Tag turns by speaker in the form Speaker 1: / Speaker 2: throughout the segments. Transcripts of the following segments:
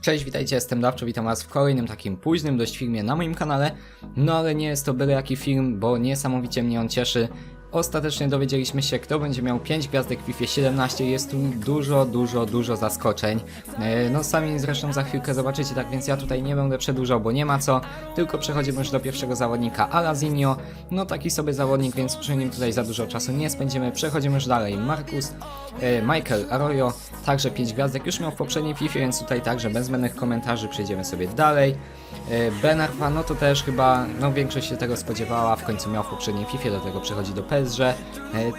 Speaker 1: Cześć, witajcie, jestem Dawczo, witam was w kolejnym takim późnym dość filmie na moim kanale. No ale nie jest to byle jaki film, bo niesamowicie mnie on cieszy. Ostatecznie dowiedzieliśmy się, kto będzie miał 5 gwiazdek w FIFA 17. Jest tu dużo, dużo, dużo zaskoczeń. E, No sami zresztą za chwilkę zobaczycie, tak więc ja tutaj nie będę przedłużał, bo nie ma co. Tylko przechodzimy już do pierwszego zawodnika, Alazinho. No taki sobie zawodnik, więc przy nim tutaj za dużo czasu nie spędzimy. Przechodzimy już dalej. Marcus, e, Michael Arroyo, także 5 gwiazdek już miał w poprzedniej FIFA, więc tutaj także bez zbędnych komentarzy przejdziemy sobie dalej. E, Ben Arfa, no to też chyba, no większość się tego spodziewała, w końcu miał w poprzedniej FIFA, do tego przechodzi do PSG, e,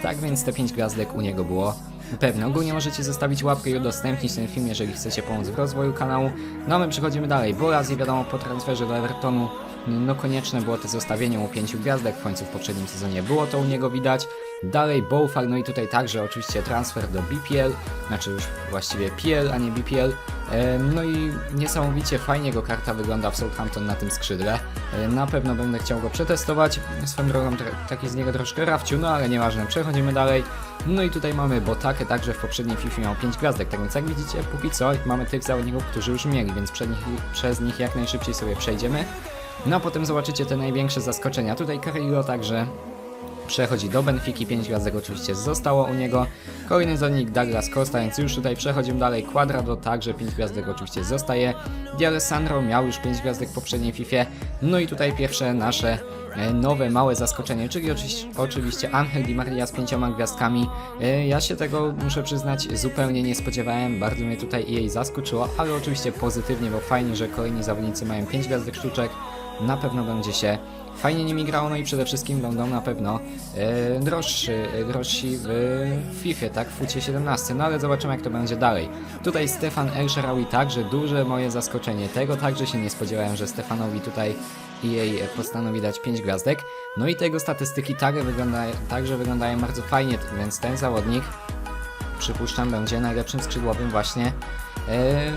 Speaker 1: tak więc te 5 gwiazdek u niego było pewne. Ogólnie możecie zostawić łapkę i udostępnić ten film, jeżeli chcecie pomóc w rozwoju kanału. No my przechodzimy dalej, bo raz wiadomo po transferze do Evertonu, no konieczne było to zostawienie mu 5 gwiazdek, w końcu w poprzednim sezonie było to u niego widać. Dalej Bowfar, no i tutaj także oczywiście transfer do BPL, znaczy już właściwie PL, a nie BPL. No i niesamowicie fajnie jego karta wygląda w Southampton na tym skrzydle. Na pewno będę chciał go przetestować. Swoją drogą tra- taki z niego troszkę rafciu, no ale nieważne, przechodzimy dalej. No i tutaj mamy Botakę, także w poprzedniej FIFA miał 5 gwiazdek, tak więc jak widzicie, póki co mamy tych zawodników, którzy już mieli, więc nich, przez nich jak najszybciej sobie przejdziemy. No a potem zobaczycie te największe zaskoczenia. Tutaj Carrillo także przechodzi do Benfiki, 5 gwiazdek oczywiście zostało u niego. Kolejny zawodnik Douglas Costa, więc już tutaj przechodzimy dalej. Quadrado także 5 gwiazdek oczywiście zostaje. D'Alessandro miał już 5 gwiazdek w poprzedniej FIFA. No i tutaj pierwsze nasze e, nowe, małe zaskoczenie, czyli oczywiście, oczywiście Angel Di Maria z pięcioma gwiazdkami. E, Ja się tego, muszę przyznać, zupełnie nie spodziewałem, bardzo mnie tutaj jej zaskoczyło, ale oczywiście pozytywnie, bo fajnie, że kolejni zawodnicy mają 5 gwiazdek sztuczek. Na pewno będzie się fajnie nimi grało, no i przede wszystkim będą na pewno e, droższy, e, drożsi w FIFA, tak, w FUCie 17, no ale zobaczymy jak to będzie dalej. Tutaj Stefan El Sharawi także duże moje zaskoczenie, tego. Także się nie spodziewałem, że Stefanowi tutaj jej postanowi dać 5 gwiazdek, no i tego statystyki także, wygląda, także wyglądają bardzo fajnie, więc ten zawodnik przypuszczam będzie najlepszym skrzydłowym właśnie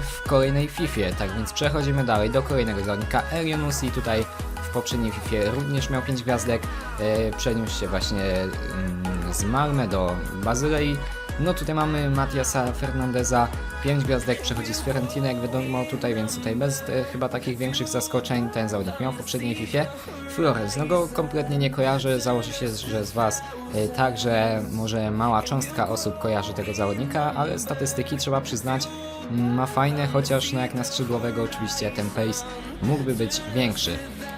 Speaker 1: w kolejnej FIFA. Tak więc przechodzimy dalej do kolejnego zawodnika Elionusi. Tutaj w poprzedniej FIFA również miał 5 gwiazdek. E, Przeniósł się właśnie mm, z Malmę do Bazylei. No tutaj mamy Matiasa Fernandeza, 5 gwiazdek, przechodzi z Fiorentiny, jak wiadomo tutaj, więc tutaj bez e, chyba takich większych zaskoczeń ten zawodnik miał w poprzedniej FIFA. Flores, no go kompletnie nie kojarzę, założę się, że z Was e, także może mała cząstka osób kojarzy tego zawodnika, ale statystyki trzeba przyznać ma fajne, chociaż no jak na skrzydłowego oczywiście ten pace mógłby być większy.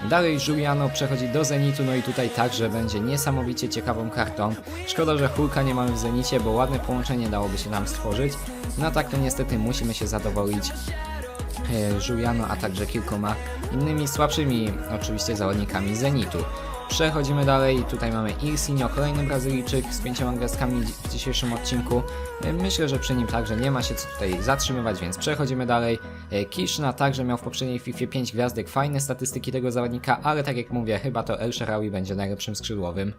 Speaker 1: Dalej Juliano przechodzi do Zenitu, no i tutaj także będzie niesamowicie ciekawą kartą. Szkoda, że Hulka nie mamy w Zenicie, bo ładne połączenie dałoby się nam stworzyć. No tak to niestety musimy się zadowolić e, Juliano, a także kilkoma innymi słabszymi oczywiście zawodnikami Zenitu. Przechodzimy dalej, tutaj mamy Ilsinho, kolejny Brazylijczyk z pięcioma gwiazdkami w dzisiejszym odcinku. E, Myślę, że przy nim także nie ma się co tutaj zatrzymywać, więc przechodzimy dalej. E, Kiszna także miał w poprzedniej FIFA 5 gwiazdek, fajne statystyki tego zawodnika, ale tak jak mówię, chyba to El Sharawi będzie najlepszym skrzydłowym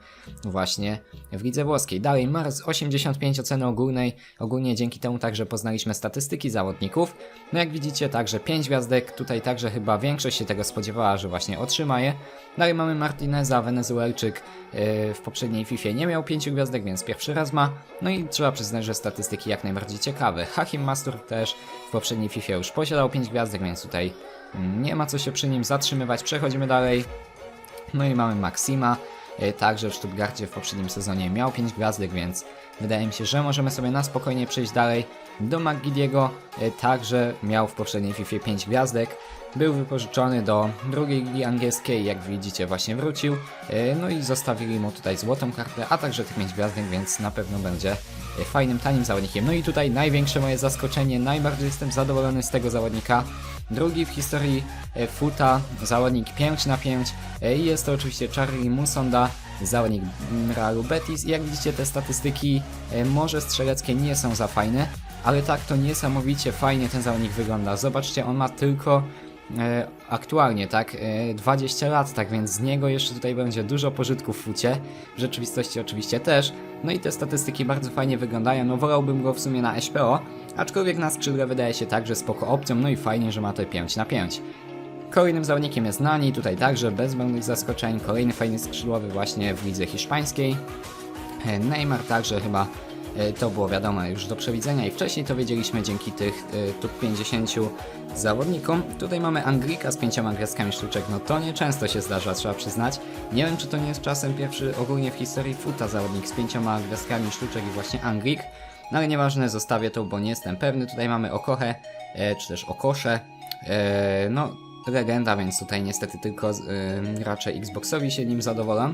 Speaker 1: właśnie w lidze włoskiej. Dalej Mars 85 oceny ogólnej, ogólnie dzięki temu także poznaliśmy statystyki zawodników. No jak widzicie także 5 gwiazdek, tutaj także chyba większość się tego spodziewała, że właśnie otrzyma je. Dalej mamy Martineza, Wenezuelczyk yy, w poprzedniej FIFA nie miał 5 gwiazdek, więc pierwszy raz ma. No i trzeba przyznać, że statystyki jak najbardziej ciekawe. Hakim Mastur też w poprzedniej FIFA już posiadał 5 gwiazdek, więc tutaj nie ma co się przy nim zatrzymywać. Przechodzimy dalej. No i mamy Maxima, e, także w Stuttgarcie w poprzednim sezonie miał 5 gwiazdek, więc wydaje mi się, że możemy sobie na spokojnie przejść dalej. Do McGilliego e, także miał w poprzedniej FIFA 5 gwiazdek. Był wypożyczony do drugiej ligi angielskiej, jak widzicie właśnie wrócił. E, No i zostawili mu tutaj złotą kartę, a także tych 5 gwiazdek, więc na pewno będzie e, fajnym, tanim zawodnikiem. No i tutaj największe moje zaskoczenie, najbardziej jestem zadowolony z tego zawodnika. Drugi w historii e, Futa, zawodnik 5 na 5 e, i jest to oczywiście Charlie Musonda, zawodnik Realu Betis. I jak widzicie te statystyki e, może strzeleckie nie są za fajne, ale tak to niesamowicie fajnie ten zawodnik wygląda. Zobaczcie, on ma tylko e, aktualnie, tak, e, 20 lat, tak więc z niego jeszcze tutaj będzie dużo pożytku w fucie, w rzeczywistości oczywiście też, no i te statystyki bardzo fajnie wyglądają, no wolałbym go w sumie na SPO, aczkolwiek na skrzydle wydaje się także spoko opcją, no i fajnie, że ma te 5 na 5. Kolejnym zawodnikiem jest Nani, tutaj także bez zbędnych zaskoczeń, kolejny fajny skrzydłowy właśnie w lidze hiszpańskiej. E, Neymar także chyba e, to było wiadomo już do przewidzenia i wcześniej to wiedzieliśmy dzięki tych e, top 50 zawodnikom. Tutaj mamy Anglika z pięcioma gwiazdkami sztuczek, no to nieczęsto się zdarza, trzeba przyznać. Nie wiem, czy to nie jest czasem pierwszy ogólnie w historii futa zawodnik z pięcioma gwiazdkami sztuczek i właśnie Anglik. No ale nieważne, zostawię to, bo nie jestem pewny. Tutaj mamy Okochę, e, czy też Okosze. E, no, legenda, więc tutaj niestety tylko e, raczej Xboxowi się nim zadowolę.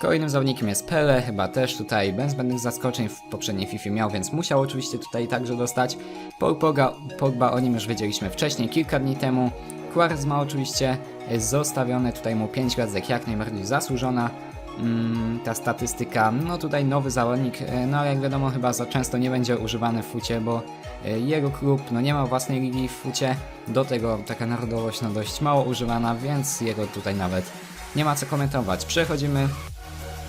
Speaker 1: Kolejnym zawodnikiem jest Pele, chyba też tutaj bez zbędnych zaskoczeń w poprzedniej FIFA miał, więc musiał oczywiście tutaj także dostać. Paul Pogba, Pogba o nim już wiedzieliśmy wcześniej, kilka dni temu. Quaresma oczywiście jest zostawione, tutaj mu 5 gwiazdek jak najbardziej zasłużona. Mm, ta statystyka, no tutaj nowy zawodnik, e, no jak wiadomo chyba za często nie będzie używany w fucie, bo e, jego klub no nie ma własnej ligi w fucie, do tego taka narodowość no dość mało używana, więc jego tutaj nawet nie ma co komentować. Przechodzimy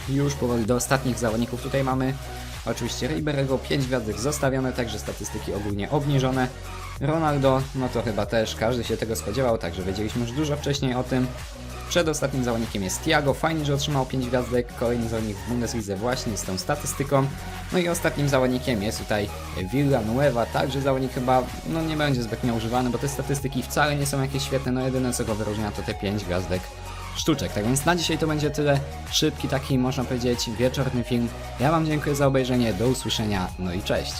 Speaker 1: już powoli do ostatnich zawodników. Tutaj mamy oczywiście Riberego, 5 gwiazdek zostawione, także statystyki ogólnie obniżone. Ronaldo, no to chyba też każdy się tego spodziewał, także wiedzieliśmy już dużo wcześniej o tym. Przedostatnim zawodnikiem jest Thiago, fajnie, że otrzymał 5 gwiazdek, kolejny zawodnik w Bundeslidze właśnie z tą statystyką. No i ostatnim zawodnikiem jest tutaj Villanueva, także zawodnik chyba no, nie będzie zbytnio używany, bo te statystyki wcale nie są jakieś świetne, no jedyne co go wyróżnia to te 5 gwiazdek sztuczek. Tak więc na dzisiaj to będzie tyle. Szybki taki, można powiedzieć, wieczorny film. Ja Wam dziękuję za obejrzenie, do usłyszenia, no i cześć.